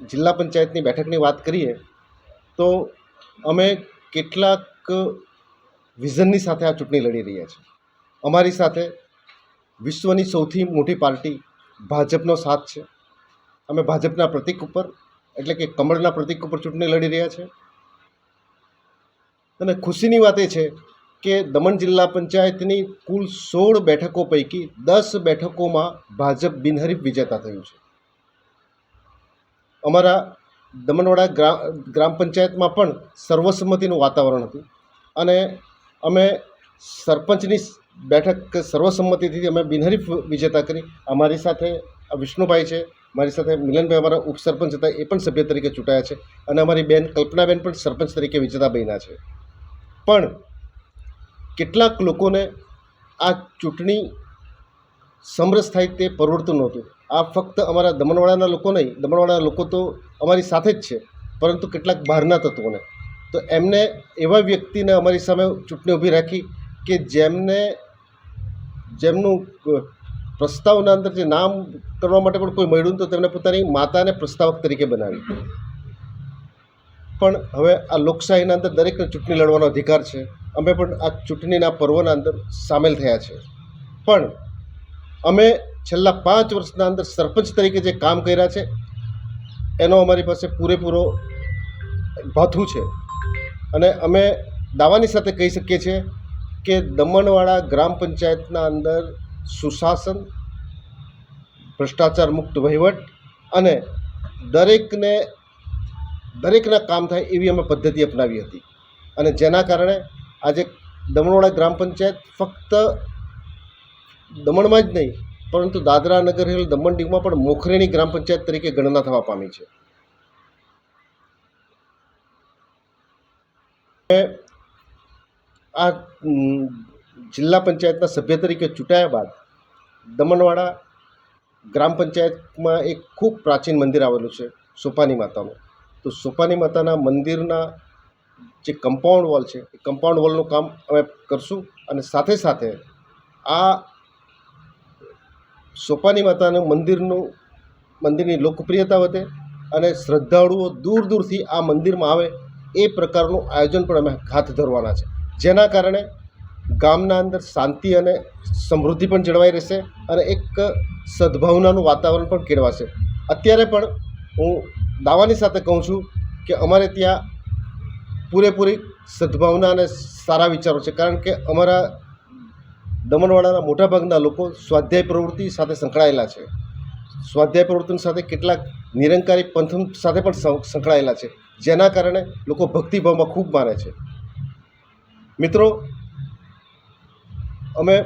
જિલ્લા પંચાયતની બેઠકની વાત કરીએ, તો અમે કેટલાક વિઝનની સાથે આ ચૂંટણી લડી રહ્યા છીએ. અમારી સાથે વિશ્વની સૌથી મોટી પાર્ટી ભાજપનો સાથ છે. અમે ભાજપના પ્રતિક ઉપર, એટલે કે કમળના પ્રતિક ઉપર ચૂંટણી લડી રહ્યા છે અને ખુશીની વાત એ છે કે દમણ જિલ્લા પંચાયતની કુલ સોળ બેઠકો પૈકી દસ બેઠકોમાં ભાજપ બિનહરીફ વિજેતા થયું છે. અમારા દમણવાડા ગ્રા, ગ્રામ પંચાયતમાં પણ સર્વસંમતિનું વાતાવરણ હતું. અને અમે સરપંચની બેઠક સર્વસંમતિથી અમે બિનહરીફ વિજેતા કરી. અમારી સાથે વિષ્ણુભાઈ છે, મારી સાથે મિલનભાઈ અમારા ઉપસરપંચ હતા, એ પણ સભ્ય તરીકે ચૂંટાયા છે. અને અમારી બેન કલ્પનાબેન પણ સરપંચ તરીકે વિજેતા બન્યા છે. પણ કેટલાક લોકોને આ ચૂંટણી સમરસ થાય તે પરવડતું નહોતું. આ ફક્ત અમારા દમણવાડાના લોકો નહીં, દમણવાડાના લોકો તો અમારી સાથે જ છે, પરંતુ કેટલાક બહારના તત્વોને. તો એમને એવા વ્યક્તિને અમારી સામે ચૂંટણી ઊભી રાખી કે જેમને, જેમનું પ્રસ્તાવના અંદર જે નામ કરવા માટે પણ કોઈ મળ્યું તો તેમને પોતાની માતાને પ્રસ્તાવક તરીકે બનાવી. પણ હવે આ લોકશાહીના અંદર દરેકને ચૂંટણી લડવાનો અધિકાર છે. અમે પણ આ ચૂંટણીના પર્વના અંદર સામેલ થયા છે. પણ અમે છેલ્લા પાંચ વર્ષના અંદર સરપંચ તરીકે જે કામ કર્યા છે, એનો અમારી પાસે પૂરેપૂરો ભાથું છે. અને અમે દાવાની સાથે કહી શકીએ છીએ કે દમણવાડા ગ્રામ પંચાયતના અંદર સુશાસન, ભ્રષ્ટાચાર મુક્ત વહીવટ અને દરેકને, દરેકના કામ થાય એવી અમે પદ્ધતિ અપનાવી હતી. અને જેના કારણે આજે દમણવાડા ગ્રામ પંચાયત ફક્ત દમણમાં જ નહીં પરંતુ દાદરા નગર હિલ દમણ દીવમાં પણ મોખરેણી ગ્રામ પંચાયત તરીકે ગણના થવા પામી છે. આ જિલ્લા પંચાયતના સભ્ય તરીકે ચૂંટાયા બાદ દમણવાડા ગ્રામ પંચાયતમાં એક ખૂબ પ્રાચીન મંદિર આવેલું છે, સોપાની માતાનું. તો સોપાની માતાના મંદિરના જે કમ્પાઉન્ડ વોલ છે, એ કમ્પાઉન્ડ વોલનું કામ અમે કરશું અને સાથે સાથે આ સોપાની માતાનું મંદિરનું, મંદિરની લોકપ્રિયતા વધે અને શ્રદ્ધાળુઓ દૂર દૂરથી આ મંદિરમાં આવે એ પ્રકારનું આયોજન પણ અમે હાથ ધરવાના છે. જેના કારણે ગામના અંદર શાંતિ અને સમૃદ્ધિ પણ જળવાઈ રહેશે અને એક સદભાવનાનું વાતાવરણ પણ કેળવાશે. અત્યારે પણ હું દાવાની સાથે કહું છું કે અમારે ત્યાં પૂરેપૂરી સદભાવના અને સારા વિચારો છે. કારણ કે અમારા દમણવાડાના મોટાભાગના લોકો સ્વાધ્યાય પ્રવૃત્તિ સાથે સંકળાયેલા છે. સ્વાધ્યાય પ્રવૃત્તિની સાથે કેટલાક નિરંકારી પંથ સાથે પણ સંકળાયેલા છે. જેના કારણે લોકો ભક્તિભાવમાં ખૂબ માને છે. મિત્રો, અમે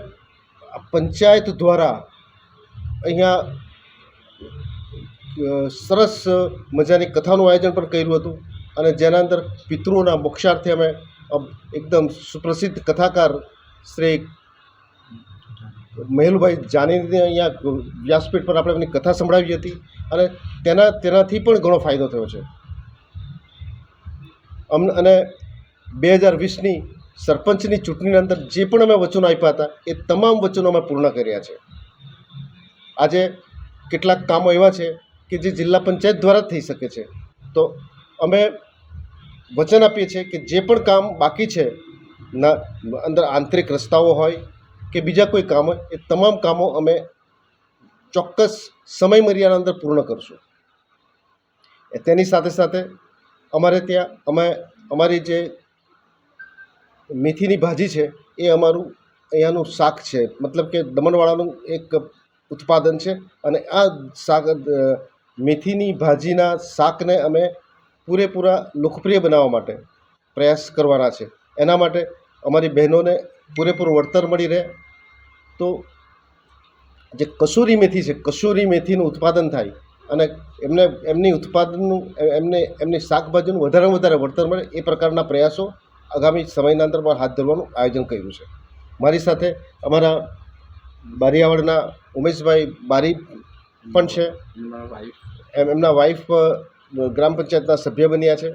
પંચાયત દ્વારા અહીંયા સરસ મજાની કથાનું આયોજન પણ કર્યું હતું અને જેના અંદર પિતૃઓના મોક્ષાર્થે અમે એકદમ સુપ્રસિદ્ધ કથાકાર શ્રી મહેલુભાઈ જાનીને અહીંયા વ્યાસપીઠ પર આપણે એમની કથા સંભળાવી હતી અને તેના તેનાથી પણ ઘણો ફાયદો થયો છે. અમ અને બે હજાર વીસની સરપંચની ચૂંટણીની અંદર જે પણ અમે વચનો આપ્યા હતા, એ તમામ વચનો અમે પૂર્ણ કર્યા છે. આજે કેટલાક કામો એવા છે કે જે જિલ્લા પંચાયત દ્વારા જ થઈ શકે છે. તો અમે વચન આપીએ છીએ કે જે પણ કામ બાકી છે, ના, અંદર આંતરિક રસ્તાઓ હોય કે બીજા કોઈ કામ એ તમામ કામો અમે ચોક્કસ સમય મર્યાદા અંદર પૂર્ણ કરશું. તેની સાથે સાથે અમારે ત્યાં, અમે, અમારી જે મેથીની ભાજી છે, એ અમારું અહીંયાનું શાક છે. મતલબ કે દમણવાળાનું એક ઉત્પાદન છે અને આ શાક મેથીની ભાજીના શાકને અમે પૂરેપૂરા લોકપ્રિય બનાવવા માટે પ્રયાસ કરવાના છે. એના માટે અમારી બહેનોને પૂરેપૂરું વળતર મળી રહે. તો જે કસૂરી મેથી છે કસૂરી મેથીનું ઉત્પાદન થાય અને એમને એમની ઉત્પાદનનું એમને એમની શાકભાજીનું વધારેમાં વધારે વળતર મળે એ પ્રકારના પ્રયાસો આગામી સમયના અંદરમાં હાથ ધરવાનું આયોજન કર્યું છે. મારી સાથે અમારા બારિયાવાડના ઉમેશભાઈ બારી પણ છે. એમ એમના વાઈફ ગ્રામ પંચાયતના સભ્ય બન્યા છે.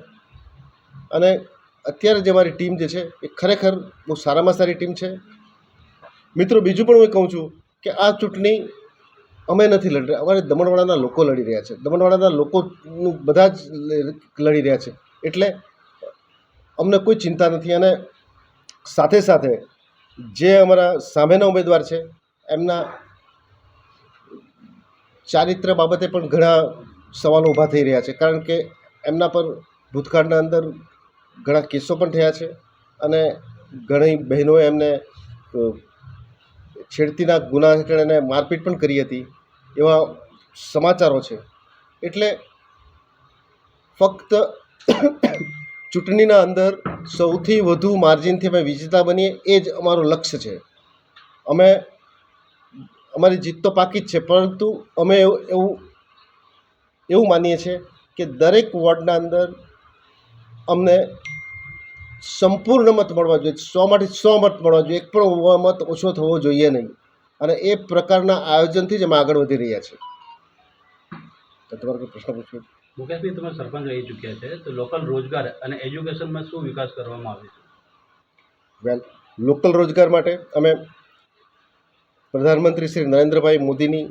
અને અત્યારે જે મારી ટીમ જે છે, એ ખરેખર બહુ સારામાં સારી ટીમ છે. મિત્રો, બીજું પણ હું કહું છું કે આ ચૂંટણી અમે નથી લડી રહ્યા. અમારે દમણવાડાના લોકો લડી રહ્યા છે. દમણવાડાના લોકોનું બધા જ લડી રહ્યા છે. એટલે અમને કોઈ ચિંતા નથી અને સાથે સાથે જે અમારા સામેના ઉમેદવાર છે, એમના ચારિત્ર બાબતે પણ ઘણા સવાલો ઊભા થઈ રહ્યા છે. કારણ કે એમના પર ભૂતકાળના અંદર ઘણા કેસો પણ થયા છે અને ઘણી બહેનોએ એમને છેડતીના ગુના હેઠળ એને મારપીટ પણ કરી હતી એવા સમાચારો છે. એટલે ફક્ત ચૂંટણીના અંદર સૌથી વધુ માર્જિનથી અમે વિજેતા બનીએ એ જ અમારું લક્ષ્ય છે. અમે, અમારી જીત તો પાકી જ છે, પરંતુ અમે એવું એવું માનીએ છીએ કે દરેક વોર્ડના અંદર અમને સંપૂર્ણ મત મળવા જોઈએ. સોમાંથી સો મત મળવા જોઈએ. એક પણ મત ઓછો થવો જોઈએ નહીં. અને એ પ્રકારના આયોજનથી જ અમે આગળ વધી રહ્યા છીએ. તમારો કોઈ પ્રશ્ન પૂછ્યો? મુકેશભાઈ તમે સરપંચ રહી ચૂક્યા છે. તો લોકલ રોજગાર અને એજ્યુકેશનમાં શું વિકાસ કરવામાં આવે છે? વેલ લોકલ રોજગાર માટે અમે પ્રધાનમંત્રી શ્રી નરેન્દ્રભાઈ મોદીની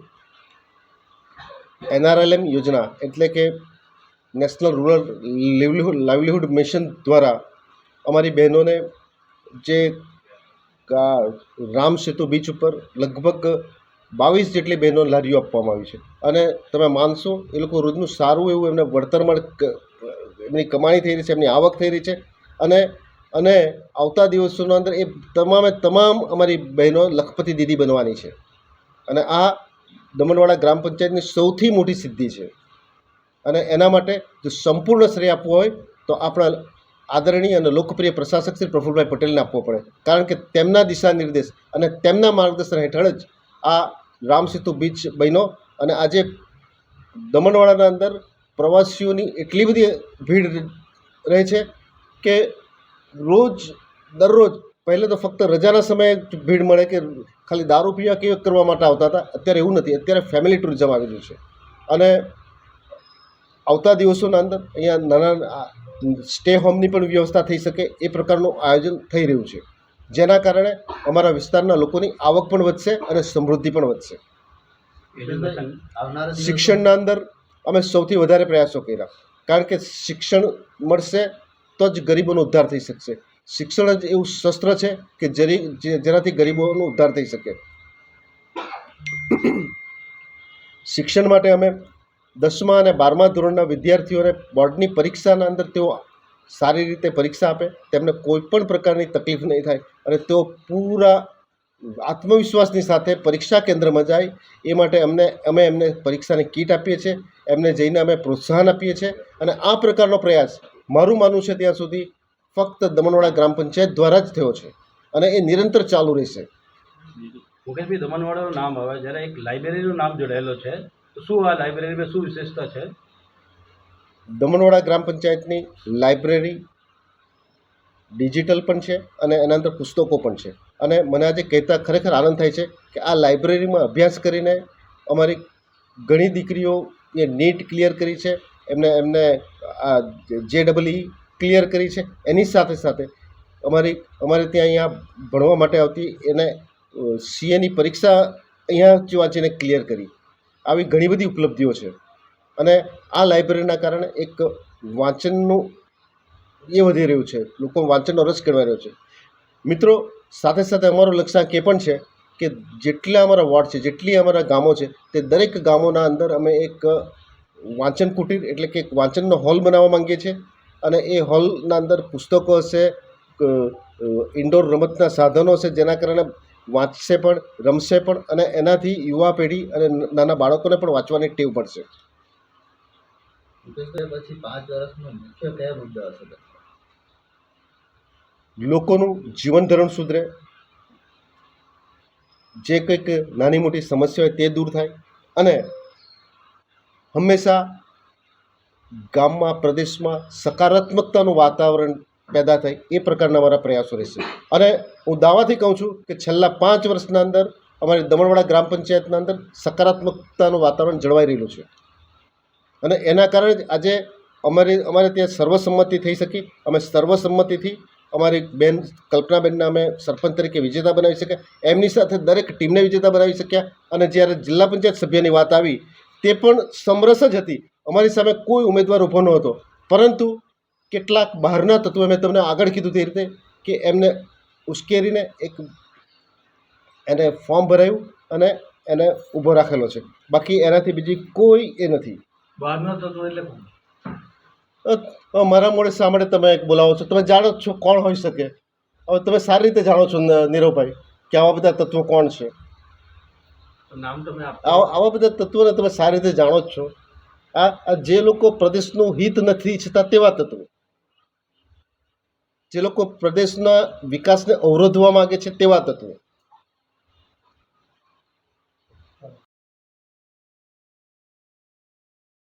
એનઆરએલએમ યોજના એટલે કે national rural livelihood livelihood mission દ્વારા અમારી બહેનોને જે રામ સેતુ બીચ ઉપર લગભગ બાવીસ જેટલી બહેનો લારીઓ આપવામાં આવી છે. અને તમે માનશો, એ લોકો રોજનું સારું એવું એમને વળતરમાં એમની કમાણી થઈ રહી છે, એમની આવક થઈ રહી છે. અને અને આવતા દિવસોના અંદર એ તમામે તમામ અમારી બહેનો લખપતિ દીદી બનવાની છે. અને આ દમણવાડા ગ્રામ પંચાયતની સૌથી મોટી સિદ્ધિ છે. અને એના માટે જો સંપૂર્ણ શ્રેય આપવો હોય, તો આપણા આદરણીય અને લોકપ્રિય પ્રશાસક શ્રી પ્રફુલભાઈ પટેલને આપવો પડે. કારણ કે તેમના દિશા નિર્દેશ અને તેમના માર્ગદર્શન હેઠળ જ આ રામસેતુ બીચ બન્યો અને આજે દમણવાડાના અંદર પ્રવાસીઓની એટલી બધી ભીડ રહે છે કે રોજ, દરરોજ પહેલે તો ફક્ત રજાના સમયે ભીડ મળે કે ખાલી દારૂ પીવા કે કરવા માટે આવતા હતા. અત્યારે એવું નથી. અત્યારે ફેમિલી ટુરિઝમ આવી રહ્યું છે. અને આવતા દિવસોના અંદર અહીંયા નાના સ્ટે હોમની પણ વ્યવસ્થા થઈ શકે એ પ્રકારનું આયોજન થઈ રહ્યું છે. જેના કારણે અમારા વિસ્તારના લોકોની આવક પણ વધશે અને સમૃદ્ધિ પણ વધશે. શિક્ષણના અંદર અમે સૌથી વધારે પ્રયાસો કર્યા. કારણ કે શિક્ષણ મળશે તો જ ગરીબોનો ઉદ્ધાર થઈ શકશે. શિક્ષણ જ એવું શસ્ત્ર છે કે જરી જેનાથી ગરીબોનો ઉદ્ધાર થઈ શકે. શિક્ષણ માટે અમે દસમા અને બારમા ધોરણના વિદ્યાર્થીઓને બોર્ડની પરીક્ષાના અંદર તેઓ સારી રીતે પરીક્ષા આપે, તેમને કોઈ પણ પ્રકારની તકલીફ નહીં થાય અને તેઓ પૂરા આત્મવિશ્વાસની સાથે પરીક્ષા કેન્દ્રમાં જાય. એ માટે અમને, અમે એમને પરીક્ષાની કીટ આપીએ છીએ, એમને જઈને અમે પ્રોત્સાહન આપીએ છીએ અને આ પ્રકારનો પ્રયાસ મારું માનવું છે ત્યાં સુધી ફક્ત દમણવાડા ગ્રામ પંચાયત દ્વારા જ થયો છે અને એ નિરંતર ચાલુ રહેશે. મુકેશભાઈ, દમણવાડાનું નામ આવે જ્યારે એક લાઇબ્રેરીનું નામ જોડાયેલો છે. શું આ લાઇબ્રેરીમાં શું વિશેષતા છે? દમણવાડા ગ્રામ પંચાયતની લાઇબ્રેરી ડિજિટલ પણ છે અને એના અંદર પુસ્તકો પણ છે. અને મને આજે કહેતા ખરેખર આનંદ થાય છે કે આ લાઇબ્રેરીમાં અભ્યાસ કરીને અમારી ઘણી દીકરીઓ એ નીટ ક્લિયર કરી છે, એમને એમને આ જે ડબલ ઈ ક્લિયર કરી છે, એની સાથે સાથે અમારી, અમારે ત્યાં અહીંયા ભણવા માટે આવતી એને સીએની પરીક્ષા અહીંયા વાંચીને ક્લિયર કરી. આવી ઘણી બધી ઉપલબ્ધિઓ છે. અને આ લાઇબ્રેરીના કારણે એક વાંચનનું એ વધી રહ્યું છે. લોકો વાંચનનો રસ કેળવાઈ રહ્યો છે. મિત્રો, સાથે સાથે અમારો લક્ષ્યાંક એ પણ છે કે જેટલા અમારા વોર્ડ છે, જેટલી અમારા ગામો છે, તે દરેક ગામોના અંદર અમે એક વાંચન કુટીર એટલે કે એક વાંચનનો હોલ બનાવવા માંગીએ છીએ. અને એ હોલના અંદર પુસ્તકો હશે ઇન્ડોર રમતના સાધનો હશે, જેના કારણે વાંચશે પણ રમશે પણ અને એનાથી યુવા પેઢી અને નાના બાળકોને પણ વાંચવાની ટેવ પડશે. પછી પાંચ વર્ષનો મુખ્ય કયા મુદ્દા હશે? લોકોનું જીવન ધોરણ સુધરે જે કંઈક નાની મોટી સમસ્યા હોય તે દૂર થાય અને હંમેશા ગામમાં પ્રદેશમાં સકારાત્મકતાનું વાતાવરણ પેદા થાય એ પ્રકારના અમારા પ્રયાસો રહેશે. અને હું દાવાથી કહું છું કે છેલ્લા પાંચ વર્ષના અંદર અમારી દમણવાડા ગ્રામ પંચાયતના અંદર સકારાત્મકતાનું વાતાવરણ જળવાઈ રહેલું છે. અને એના કારણે જ આજે અમારી, અમારે ત્યાં સર્વસંમતિ થઈ શકી. અમે સર્વસંમતિથી અમારી બેન, કલ્પનાબેનને અમે સરપંચ તરીકે વિજેતા બનાવી શક્યા. એમની સાથે દરેક ટીમને વિજેતા બનાવી શક્યા. અને જ્યારે જિલ્લા પંચાયત સભ્યની વાત આવી, તે પણ સમરસ જ હતી. અમારી સામે કોઈ ઉમેદવાર ઊભો નહોતો. પરંતુ કેટલાક બહારના તત્વો મેં તમને આગળ કીધું તે રીતે કે એમને ઉશ્કેરીને એક એને ફોર્મ ભરાયું અને એને ઊભો રાખેલો છે. બાકી એનાથી બીજી કોઈ એ નથી. બહારનો તત્વ એટલે મારા મોડે સાંભળે તમે એક બોલાવો છો? તમે જાણો જ છો કોણ હોઈ શકે. હવે તમે સારી રીતે જાણો છો નીરવભાઈ કે આવા બધા તત્વો કોણ છે? નામ તમે આવા આવા બધા તત્વોને તમે સારી રીતે જાણો જ છો. આ જે લોકો પ્રદેશનું હિત નથી ઈચ્છતા તેવા તત્વો. જે લોકો પ્રદેશના વિકાસને અવરોધવા માગે છે તેવા તત્વો.